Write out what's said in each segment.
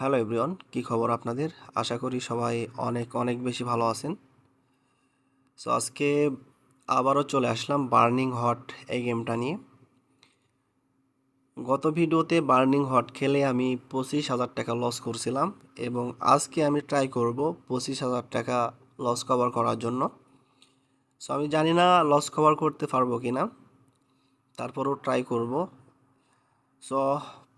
Hello everyone কী খবর আপনাদের? আশা করি সবাই অনেক অনেক বেশি ভালো আছেন। সো আজকে আবারও চলে আসলাম বার্নিং হট এই গেমটা নিয়ে। গত ভিডিওতে বার্নিং হট খেলে আমি পঁচিশ হাজার টাকা লস করছিলাম এবং আজকে আমি ট্রাই করব পঁচিশ হাজার টাকা লস কভার করার জন্য। সো আমি জানি না লস কভার করতে পারব কি না তারপরও ট্রাই করব। সো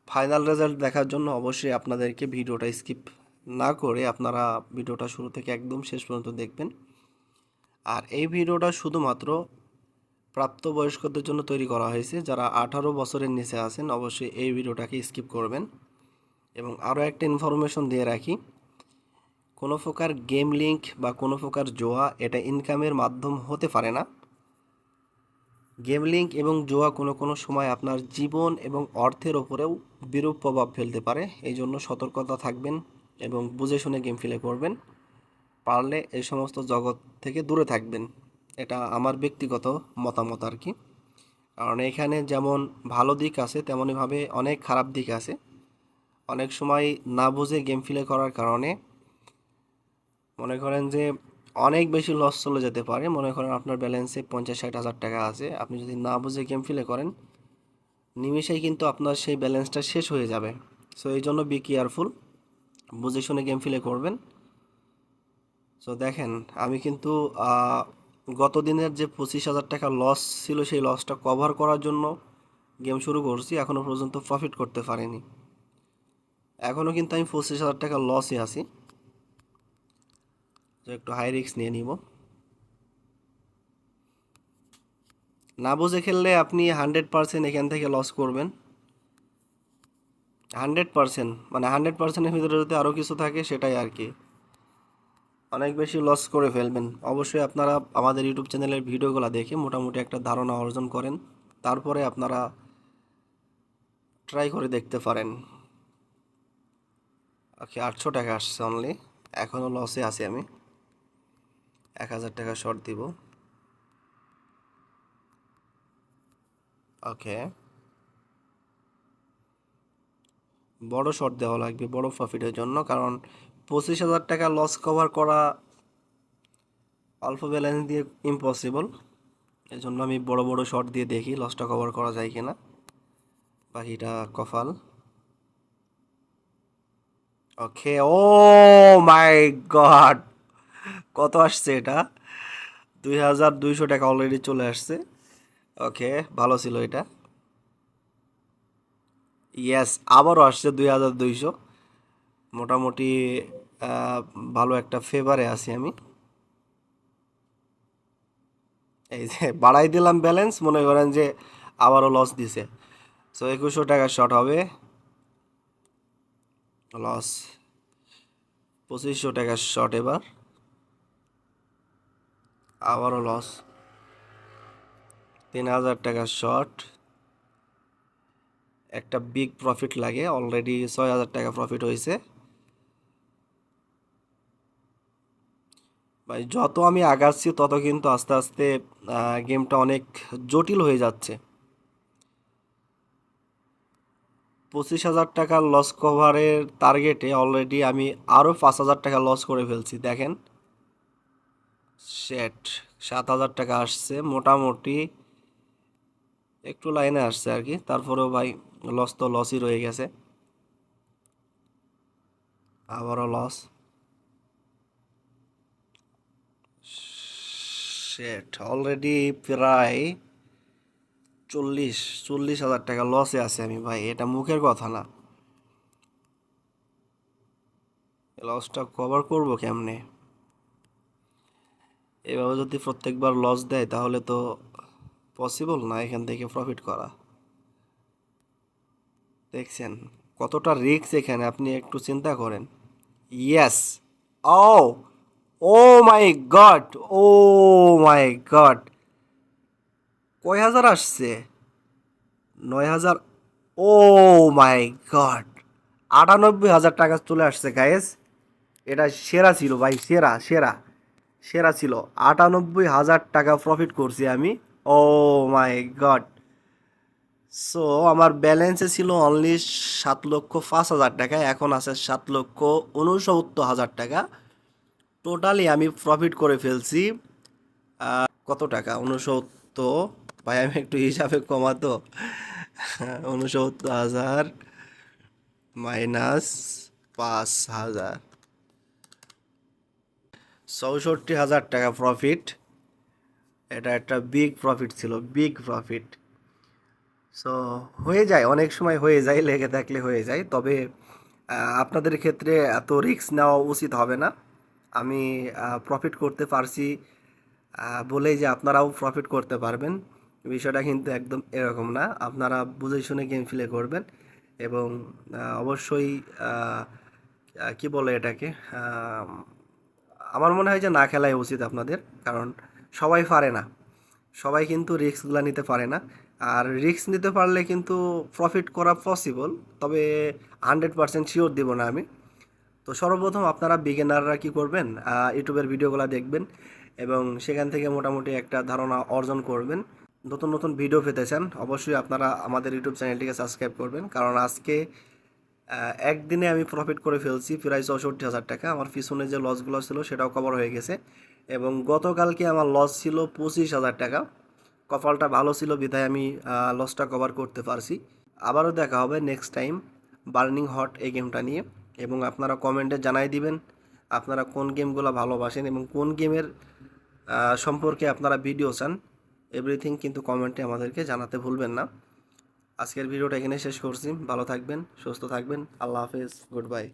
ফাইনাল রেজাল্ট দেখার জন্য অবশ্যই আপনাদেরকে ভিডিওটা স্কিপ না করে আপনারা ভিডিওটা শুরু থেকে একদম শেষ পর্যন্ত দেখবেন। আর এই ভিডিওটা শুধুমাত্র প্রাপ্তবয়স্কদের জন্য তৈরি করা হয়েছে, যারা আঠারো বছরের নিচে আছেন অবশ্যই এই ভিডিওটাকে স্কিপ করবেন। এবং আরও একটা ইনফরমেশন দিয়ে রাখি, কোনো প্রকার গেম লিঙ্ক বা কোনো প্রকার জোয়া এটা ইনকামের মাধ্যম হতে পারে না। গেম লিঙ্ক এবং জোয়া কোনো কোনো সময় আপনার জীবন এবং অর্থের ওপরেও বিরূপ প্রভাব ফেলতে পারে এই জন্য সতর্কতা থাকবেন এবং বুঝে শুনে গেম প্লে করবেন। পারলে এই সমস্ত জগৎ থেকে দূরে থাকবেন। এটা আমার ব্যক্তিগত মতামত আর কি। কারণ এখানে যেমন ভালো দিক আছে, তেমনইভাবে অনেক খারাপ দিক আছে। অনেক সময় না বুঝে গেম প্লে করার কারণে মনে করেন যে অনেক বেশি লস চলে যেতে পারে। মনে করেন আপনার ব্যালেন্সে পঞ্চাশ ষাট হাজার টাকা আছে। আপনি যদি না বুঝে গেম প্লে করেন নিমিষেই কিন্তু আপনার সেই ব্যালেন্সটা শেষ হয়ে যাবে। সো এই জন্য বি কেয়ারফুল বুঝে শুনে গেম ফিলে করবেন। সো দেখেন, আমি কিন্তু গত দিনের যে পঁচিশ হাজার টাকা লস ছিল, সেই লসটা কভার করার জন্য গেম শুরু করছি। এখনও পর্যন্ত প্রফিট করতে পারিনি। এখনও কিন্তু আমি পঁচিশ হাজার টাকা লসে আছি। তো একটু হাই রিস্ক নিয়ে নিব। না বুঝে খেললে আপনি হান্ড্রেড পার্সেন্ট এখান থেকে লস করবেন। হান্ড্রেড পার্সেন্ট মানে হান্ড্রেড পার্সেন্টের ভিতরে যদি আরও কিছু থাকে সেটাই আর কি। অনেক বেশি লস করে ফেলবেন। অবশ্যই আপনারা আমাদের ইউটিউব চ্যানেলের ভিডিওগুলো দেখে মোটামুটি একটা ধারণা অর্জন করেন। তারপরে আপনারা ট্রাই করে দেখতে পারেন। ওকে, আটশো টাকা আসছে অনলি এখনও লসে আছি আমি। এক হাজার টাকা শর্ট দিব। ওকে। বড় শর্ট দেওয়া লাগবে, বড় প্রফিটের জন্য, কারণ পঁচিশ হাজার টাকা লস কভার করা অল্প ব্যালেন্স দিয়ে ইম্পসিবল এই জন্য আমি বড় বড় শর্ট দিয়ে দেখি লসটা কভার করা যায় কিনা। বাকিটা কফাল ওকে, ও মাই গড কত আসছে এটা? দুই হাজার দুইশো টাকা অলরেডি চলে আসছে। ওকে, ভালো ছিল এটা। ইয়েস আবারও আসছে দুই হাজার দুইশো। মোটামুটি ভালো একটা ফেভারে আছি আমি। এই যে, বাড়াই দিলাম ব্যালেন্স মনে করেন যে আবারও লস দিছে। সো একুশশো টাকা শর্ট হবে। লস পঁচিশশো টাকা শর্ট এবার। আবারও লস তিন হাজার টাকা শর্ট একটা বিগ প্রফিট লাগে অলরেডি ছয় হাজার টাকা প্রফিট হয়েছে ভাই, যত আমি আগাচ্ছি, তত কিন্তু আস্তে আস্তে গেমটা অনেক জটিল হয়ে যাচ্ছে। পঁচিশ হাজার টাকা লস কভারের টার্গেটে অলরেডি আমি আরও পাঁচ হাজার টাকা লস করে ফেলছি, দেখেন। শেট সাত হাজার টাকা আসছে, মোটামুটি একটু লাইনে আসছে আর কি। তারপরেও ভাই লস তো লসই রয়ে গেছে। আবারও লস শেট অলরেডি প্রায় চল্লিশ চল্লিশ হাজার টাকা লসে আছে আমি ভাই। এটা মুখের কথা না। লসটা কভার করব কেমনে? এভাবে যদি প্রত্যেকবার লস দেয় তাহলে তো পসিবল না এখান থেকে প্রফিট করা? দেখছেন, কতটা রিস্ক এখানে আপনি একটু চিন্তা করেন। Yes oh oh my God oh my God কয় হাজার আসছে? নয় হাজার। ও মাই গড আটানব্বই হাজার টাকা চলে আসছে গায়েস এটা সেরা ছিল, ভাই, সেরা সেরা সেরা ছিল। আটানব্বই হাজার টাকা প্রফিট করছি আমি। ও মাই গড সো আমার ব্যালেন্সে ছিল অনলি সাত লক্ষ পাঁচ হাজার টাকা, এখন আছে সাত লক্ষ উনসত্তর হাজার টাকা। টোটালি আমি প্রফিট করে ফেলছি কত টাকা? উনসত্তর? ভাই, আমি একটু হিসাবে কমাতো। উনসত্তর হাজার মাইনাস পাঁচ হাজার। চৌষট্টি হাজার টাকা প্রফিট এটা একটা বিগ প্রফিট ছিল বিগ প্রফিট সো হয়ে যায়, অনেক সময় হয়ে যায়, লেগে থাকলে হয়ে যায়, তবে আপনাদের ক্ষেত্রে এত রিস্ক নেওয়া উচিত হবে না। আমি প্রফিট করতে পারছি বলেই যে আপনারাও প্রফিট করতে পারবেন। বিষয়টা কিন্তু একদম এরকম না, আপনারা বুঝে শুনে গেম প্লে করবেন এবং অবশ্যই কি বলে এটাকে আমার মনে হয় যে না খেলাই উচিত আপনাদের, কারণ সবাই পারে না। সবাই কিন্তু রিস্কগুলো নিতে পারে না। আর রিস্ক নিতে পারলে কিন্তু প্রফিট করা পসিবল তবে হান্ড্রেড পার্সেন্ট শিওর দিব না আমি। তো সর্বপ্রথম আপনারা বিগিনাররা কি করবেন? ইউটিউবের ভিডিওগুলো দেখবেন এবং সেখান থেকে মোটামুটি একটা ধারণা অর্জন করবেন। নতুন নতুন ভিডিও পেতে চান, অবশ্যই আপনারা আমাদের ইউটিউব চ্যানেলটিকে সাবস্ক্রাইব করবেন। কারণ আজকে একদিনে আমি প্রফিট করে ফেলছি প্রায় চৌষট্টি হাজার টাকা। আমার পিছনে যে লসগুলো ছিল, সেটাও কভার হয়ে গেছে। এবং গতকালকে আমার লস ছিল পঁচিশ হাজার টাকা। কপালটা ভালো ছিল, বিধায় আমি লসটা কভার করতে পারছি। আবারও দেখা হবে নেক্সট টাইম বার্নিং হট এই গেমটা নিয়ে। এবং আপনারা কমেন্টে জানাই দিবেন, আপনারা কোন গেমগুলো ভালোবাসেন এবং কোন গেমের সম্পর্কে আপনারা ভিডিও চান। এভরিথিং কিন্তু কমেন্টে আমাদেরকে জানাতে ভুলবেন না। আজকের ভিডিওটা এখানে শেষ করছি। ভালো থাকবেন, সুস্থ থাকবেন। আল্লাহ হাফেজ গুড বাই